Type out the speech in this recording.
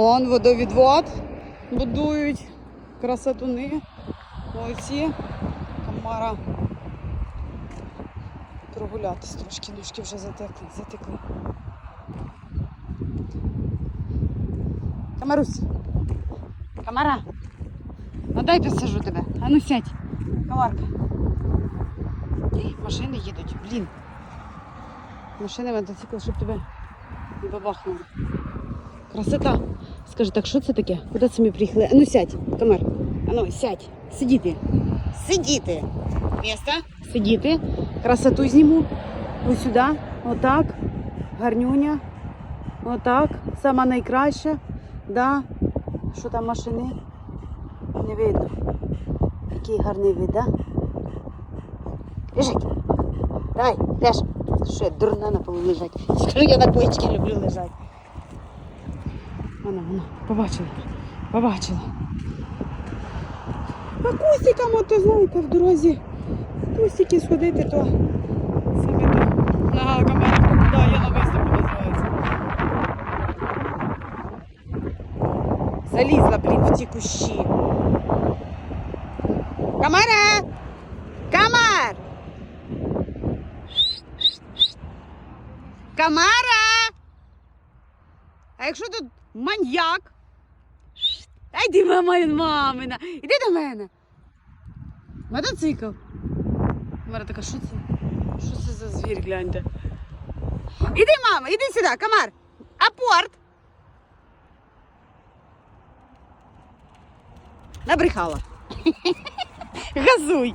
Вон водовідвод будують. Красотуни. Молодці. Камара. Прогулятись трошки, ножки вже затекли, затекли. Камарусь. Камара. Ну дай посажу тебе. А ну сядь. Камарка. Ей, Машини їдуть. Блін. Машини мотоцикл, щоб тебе не бабахнуло. Красота. Скажи, так що це таке? Куди це ми приїхали? А ну сядь, Камар. А ну сядь. Сидіти. Сидіти. Місто. Сидіти. Красоту зніму. Ось сюди. Отак. Гарнюня. Отак. Сама найкраща. Да. Що там машини? Не видно. Який гарний вид, да? Лежить. Давай, ляж. Що я дурна на полу лежать. Скажу, я на коечці люблю лежати. Вона, вона, побачила. Побачила. А кустикам, ото знаєте, в дорозі. В кустики сходити, то собі то на камеру, да, я на виставку називається. Залізла, блін, в ті кущі. Камара! Камар! Камара! А якщо тут маньяк? Ай ти мама мамина! Іди до мене. Мотоцикл. Мара така, що це? Що це за звір, гляньте? Іди, мама, іди сюди, комар. Апорт. Набрехала. Газуй.